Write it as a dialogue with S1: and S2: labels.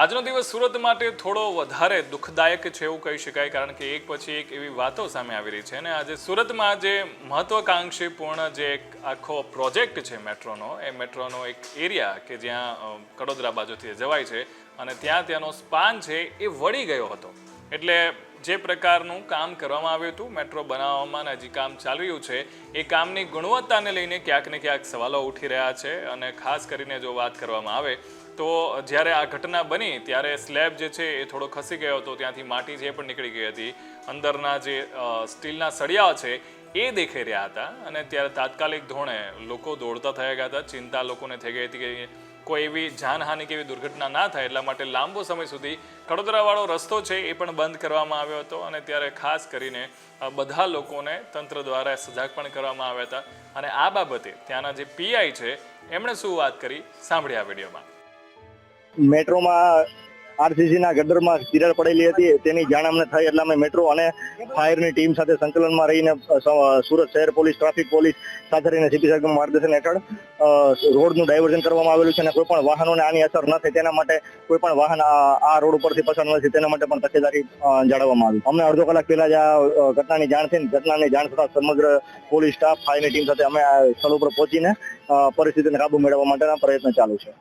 S1: આજનો દિવસ સુરત માટે થોડો વધારે દુઃખદાયક છે એવું કહી શકાય, કારણ કે એક પછી એક એવી વાતો સામે આવી રહી છે. અને આજે સુરતમાં જે મહત્વાકાંક્ષીપૂર્ણ જે એક આખો પ્રોજેક્ટ છે મેટ્રોનો, એ મેટ્રોનો એક એરિયા કે જ્યાં કડોદરા બાજુથી જવાય છે અને ત્યાં ત્યાંનો સ્પાન છે એ વળી ગયો હતો. એટલે જે પ્રકારનું કામ કરવામાં આવ્યું હતું, મેટ્રો બનાવવામાં હજી કામ ચાલી રહ્યું છે, એ કામની ગુણવત્તાને લઈને ક્યાંક ને ક્યાંક સવાલો ઉઠી રહ્યા છે અને ખાસ કરીને જો વાત કરવામાં આવે, તો જ્યારે આ ઘટના બની, ત્યારે સ્લેબ જે છે એ થોડો ખસી ગયો હતો, ત્યાંથી માટી જે પણ નીકળી ગઈ હતી, અંદરના જે સ્ટીલના સળિયા છે એ દેખાઈ રહ્યા હતા અને ત્યારે તાત્કાલિક ધોરણે લોકો દોડતા થયા ગયા હતા. ચિંતા લોકોને થઈ ગઈ હતી કે કોઈ એવી જાનહાનિ કે એવી દુર્ઘટના ના થાય એટલા માટે લાંબો સમય સુધી કડોદરાવાળો રસ્તો છે એ પણ બંધ કરવામાં આવ્યો હતો અને ત્યારે ખાસ કરીને બધા લોકોને તંત્ર દ્વારા સજાગ પણ કરવામાં આવ્યા હતા. અને આ બાબતે ત્યાંના જે પીઆઈ છે, એમણે શું વાત કરી? સાંભળ્યા વિડીયોમાં.
S2: મેટ્રોમાં આરસીસી ના ગટરમાં તિરાડ પડેલી હતી. તેની જાણ અમને થઈ એટલે અમે મેટ્રો અને ફાયરની ટીમ સાથે સંકલનમાં રહીને સુરત શહેર પોલીસ, ટ્રાફિક પોલીસ સાથે રહીને સીપી સાહેબના માર્ગદર્શન હેઠળ રોડનું ડાયવર્ઝન કરવામાં આવેલું છે અને કોઈ પણ વાહનોને આની અસર ન થાય તેના માટે કોઈ પણ વાહન આ રોડ ઉપરથી પસાર ન થાય તેના માટે પણ તકેદારી જાળવવામાં આવી. અમને અડધો કલાક પહેલા જ આ ઘટનાની જાણ થઈ ઘટનાની જાણ થતાં સમગ્ર પોલીસ સ્ટાફ, ફાયરની ટીમ સાથે અમે સ્થળ ઉપર પહોંચીને પરિસ્થિતિને કાબુ મેળવવા માટેના પ્રયત્ન ચાલુ છે.